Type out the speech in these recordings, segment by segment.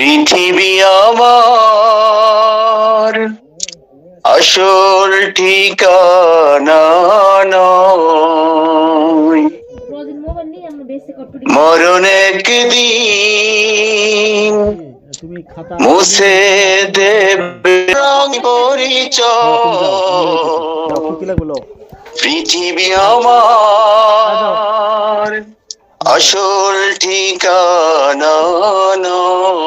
পৃথিবী আমার আসল ঠিকানা নয় মরণ একদিন মুছে দেবে পরিচয়। পৃথিবী আমার আসল ঠিকানা নয়।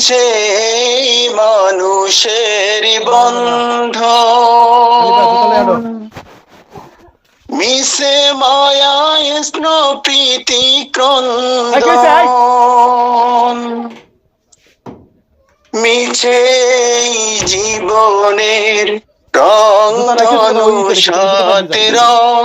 মিছে মানুষের বন্ধ। মিশে মায়া স্ন প্রীতি ক্রন্দন। মিছে জীবনের রং ধনু সাত রং।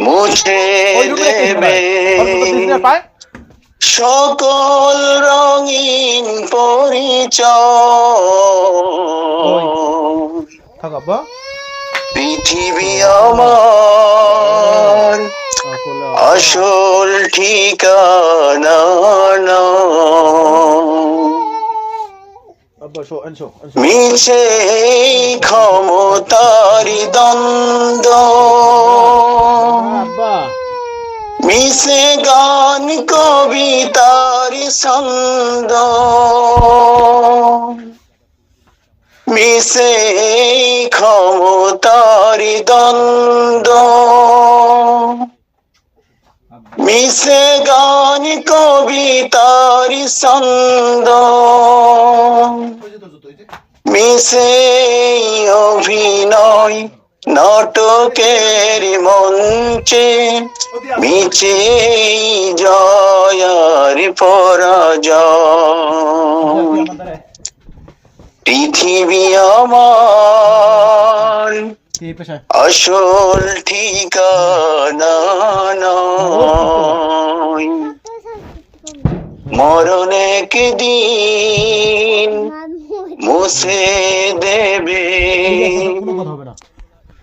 মুছে দেবে। সকল রঙিন পরিচয়। পৃথিবী আমার। আসল ঠিকানা মিছে ক্ষমতারি দ্বন্দ্ব। মিশে গান কবিতার ছন্দ। মিশে ক্ষমতার দ্বন্দ্ব। মিশে গান কবিতার ছন্দ। মিশে অভিনয় নাটকের মঞ্চে মিছে জয়ার পরাজয়। পৃথিবী আমার আসল ঠিকানা নয়। মরণ একদিন মুছে দেবে।